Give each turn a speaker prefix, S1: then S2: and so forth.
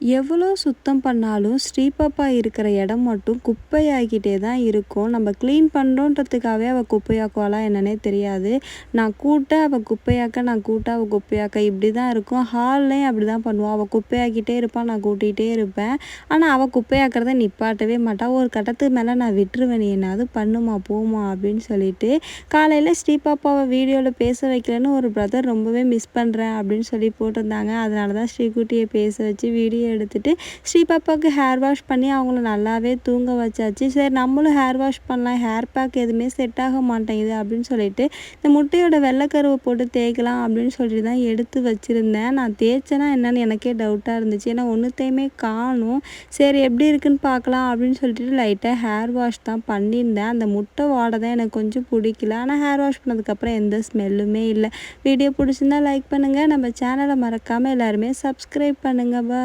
S1: எவ்வளோ சுத்தம் பண்ணாலும் ஸ்ரீபாப்பா இருக்கிற இடம் மட்டும் குப்பையாகிட்டே தான் இருக்கும். நம்ம க்ளீன் பண்ணுறோன்றதுக்காகவே அவள் குப்பையாக்குவாளா என்னன்னே தெரியாது. நான் கூட்ட அவள் குப்பையாக்க நான் கூட்ட அவள் குப்பையாக்க இப்படி தான் இருக்கும். ஹால்லையும் அப்படி தான் பண்ணுவாள் அவள் குப்பையாக்கிட்டே இருப்பாள் நான் கூட்டிகிட்டே இருப்பேன். ஆனால் அவள் குப்பையாக்கிறத நிப்பாட்டவே மாட்டாள் ஒரு கட்டத்துக்கு மேலே நான் விட்டுருவேன் நீ என்னாவது பண்ணுமா போமா அப்படின்னு சொல்லிட்டு காலையில் ஸ்ரீபாப்பாவை வீடியோவில் பேச வைக்கலன்னு ஒரு பிரதர் ரொம்பவே மிஸ் பண்ணுறேன் அப்படின்னு சொல்லி போட்டிருந்தாங்க. அதனால தான் ஸ்ரீகுட்டியை பேச வச்சு வீடியோ எடுத்துகிட்டு ஸ்ரீ பாப்பாவுக்கு ஹேர் வாஷ் பண்ணி அவங்கள நல்லாவே தூங்க வச்சாச்சு. சரி நம்மளும் ஹேர் வாஷ் பண்ணலாம். ஹேர் பேக் எதுவுமே செட் ஆக மாட்டேங்குது அப்படின்னு சொல்லிட்டு இந்த முட்டையோட வெள்ளைக்கருவை போட்டு தேய்க்கலாம் அப்படின்னு சொல்லிட்டு தான் எடுத்து வச்சுருந்தேன். நான் தேய்ச்சேன்னா என்னன்னு எனக்கே டவுட்டாக இருந்துச்சு. ஏன்னா ஒன்றுத்தையுமே காணும். சரி எப்படி இருக்குன்னு பார்க்கலாம் அப்படின்னு சொல்லிட்டு லைட்டாக ஹேர் வாஷ் தான் பண்ணியிருந்தேன். அந்த முட்டை வாடை தான் எனக்கு கொஞ்சம் பிடிக்கல. ஆனால் ஹேர் வாஷ் பண்ணதுக்கப்புறம் எந்த ஸ்மெல்லுமே இல்லை. வீடியோ பிடிச்சிருந்தா லைக் பண்ணுங்கள் நம்ம சேனலை மறக்காமல் எல்லாருமே சப்ஸ்கிரைப் பண்ணுங்கள் பா